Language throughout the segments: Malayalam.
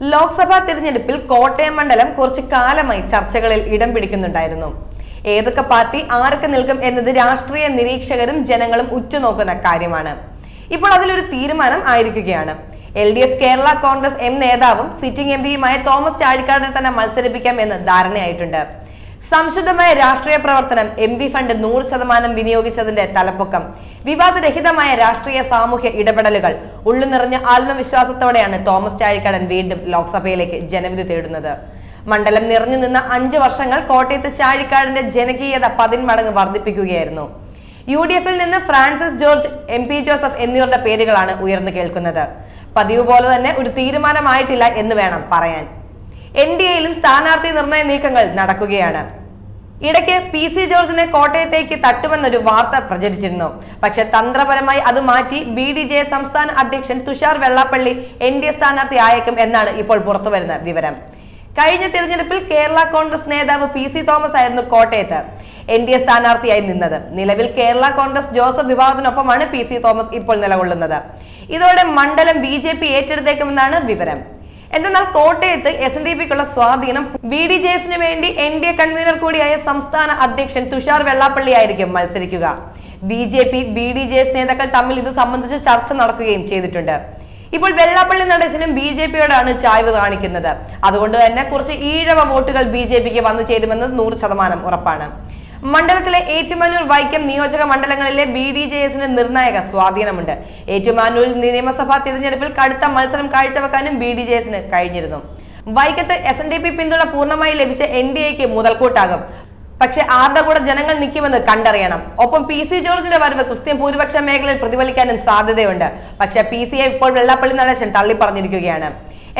ലോക്സഭാ തിരഞ്ഞെടുപ്പിൽ കോട്ടയം മണ്ഡലം കുറച്ചു കാലമായി ചർച്ചകളിൽ ഇടം പിടിക്കുന്നുണ്ടായിരുന്നു. ഏതൊക്കെ പാർട്ടി ആർക്ക് നിൽക്കും എന്നത് രാഷ്ട്രീയ നിരീക്ഷകരും ജനങ്ങളും ഉറ്റുനോക്കുന്ന കാര്യമാണ്. ഇപ്പോൾ അതിലൊരു തീരുമാനം ആയിരിക്കുകയാണ്. L D F Kerala Congress M നേതാവും സിറ്റിംഗ് എം പിയുമായ തോമസ് ചാഴിക്കാടിനെ തന്നെ മത്സരിപ്പിക്കാം എന്ന് ധാരണയായിട്ടുണ്ട്. സംശുദ്ധമായ രാഷ്ട്രീയ പ്രവർത്തനം എം പി ഫണ്ട് നൂറ് ശതമാനം വിനിയോഗിച്ചതിന്റെ തലപ്പൊക്കം. വിവാദരഹിതമായ രാഷ്ട്രീയ സാമൂഹ്യ ഇടപെടലുകൾ. ഉള്ളു നിറഞ്ഞ ആത്മവിശ്വാസത്തോടെയാണ് തോമസ് ചാഴിക്കടൻ വീണ്ടും ലോക്സഭയിലേക്ക് ജനവിധി തേടുന്നത്. മണ്ഡലം നിറഞ്ഞു നിന്ന അഞ്ചു വർഷങ്ങൾ കോട്ടയത്ത് ചാഴിക്കാടിന്റെ ജനകീയത പതിന്മടങ്ങ് വർദ്ധിപ്പിക്കുകയായിരുന്നു. യു ഡി എഫിൽ നിന്ന് ഫ്രാൻസിസ് ജോർജ് എം പി ജോസഫ് എന്നിവരുടെ പേരുകളാണ് ഉയർന്നു കേൾക്കുന്നത്. പതിവ് പോലെ തന്നെ ഒരു തീരുമാനമായിട്ടില്ല എന്ന് വേണം പറയാൻ. എൻ ഡി എയിലും സ്ഥാനാർത്ഥി നിർണയ നീക്കങ്ങൾ നടക്കുകയാണ്. ഇടയ്ക്ക് പി സി ജോർജിനെ കോട്ടയത്തേക്ക് തട്ടുമെന്നൊരു വാർത്ത പ്രചരിച്ചിരുന്നു. പക്ഷെ തന്ത്രപരമായി അത് മാറ്റി ബി ഡി ജെ സംസ്ഥാന അധ്യക്ഷൻ Thushar Vellappally N D A സ്ഥാനാർത്ഥി ആയേക്കും എന്നാണ് ഇപ്പോൾ പുറത്തുവരുന്ന വിവരം. കഴിഞ്ഞ തിരഞ്ഞെടുപ്പിൽ കേരള കോൺഗ്രസ് നേതാവ് പി സി തോമസ് ആയിരുന്നു കോട്ടയത്ത്. എൻ ഡി എ സ്ഥാനാർത്ഥിയായി നിന്നത്. നിലവിൽ കേരള കോൺഗ്രസ് ജോസഫ് വിഭാഗത്തിനൊപ്പമാണ് പി സി തോമസ് ഇപ്പോൾ നിലകൊള്ളുന്നത്. ഇതോടെ മണ്ഡലം ബി ജെ പി ഏറ്റെടുത്തേക്കുമെന്നാണ് വിവരം. എന്നാൽ കോട്ടയത്ത് എസ് എൻ ഡി പിക്കുള്ള സ്വാധീനം ബി ഡി ജെ എസിന് വേണ്ടി എൻ ഡി എ കൺവീനർ കൂടിയായ സംസ്ഥാന അധ്യക്ഷൻ തുഷാർ വെള്ളാപ്പള്ളി ആയിരിക്കും മത്സരിക്കുക. B J P B D J S നേതാക്കൾ തമ്മിൽ ഇത് സംബന്ധിച്ച് ചർച്ച നടക്കുകയും ചെയ്തിട്ടുണ്ട്. ഇപ്പോൾ വെള്ളാപ്പള്ളി നടേശനും ബി ജെ പിയോടാണ് ചായ്വ് കാണിക്കുന്നത്. അതുകൊണ്ട് തന്നെ കുറച്ച് ഈഴവ വോട്ടുകൾ ബി ജെ പിക്ക് വന്നു ചേരുമെന്ന് നൂറ് ശതമാനം ഉറപ്പാണ്. മണ്ഡലത്തിലെ ഏറ്റുമാനൂർ വൈക്കം നിയോജക മണ്ഡലങ്ങളിലെ ബി ഡി ജെ എസിന് നിർണായക സ്വാധീനമുണ്ട്. ഏറ്റുമാനൂരിൽ നിയമസഭാ തിരഞ്ഞെടുപ്പിൽ കടുത്ത മത്സരം കാഴ്ചവെക്കാനും ബി ഡി ജെ എസിന് കഴിഞ്ഞിരുന്നു. വൈക്കത്ത് എസ് എൻ ഡി പി പിന്തുണ പൂർണമായി ലഭിച്ച എൻ ഡി എക്ക് മുതൽക്കൂട്ടാകും. പക്ഷെ ആരുടെ കൂടെ ജനങ്ങൾ നിൽക്കുമെന്ന് കണ്ടറിയണം. ഒപ്പം പി സി ജോർജിന്റെ വരവ് ക്രിസ്ത്യൻ ഭൂരിപക്ഷ മേഖലയിൽ പ്രതിഫലിക്കാനും സാധ്യതയുണ്ട്. പക്ഷെ പി സിയെ ഇപ്പോൾ വെള്ളപ്പള്ളി നടേശൻ തള്ളി പറഞ്ഞിരിക്കുകയാണ്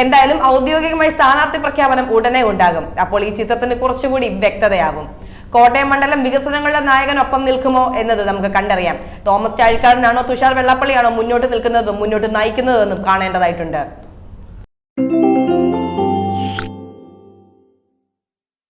എന്തായാലും ഔദ്യോഗികമായി സ്ഥാനാർത്ഥി പ്രഖ്യാപനം ഉടനെ ഉണ്ടാകും. അപ്പോൾ ഈ ചിത്രത്തിന് കുറച്ചുകൂടി വ്യക്തതയാകും. കോട്ടയം മണ്ഡലം വികസനങ്ങളുടെ നായകനൊപ്പം നിൽക്കുമോ എന്നത് നമുക്ക് കണ്ടറിയാം. തോമസ് ചാഴിക്കാടനാണോ തുഷാർ വെള്ളപ്പള്ളിയാണോ മുന്നോട്ട് നിൽക്കുന്നതും മുന്നോട്ട് നയിക്കുന്നതെന്നും കാണേണ്ടതായിട്ടുണ്ട്.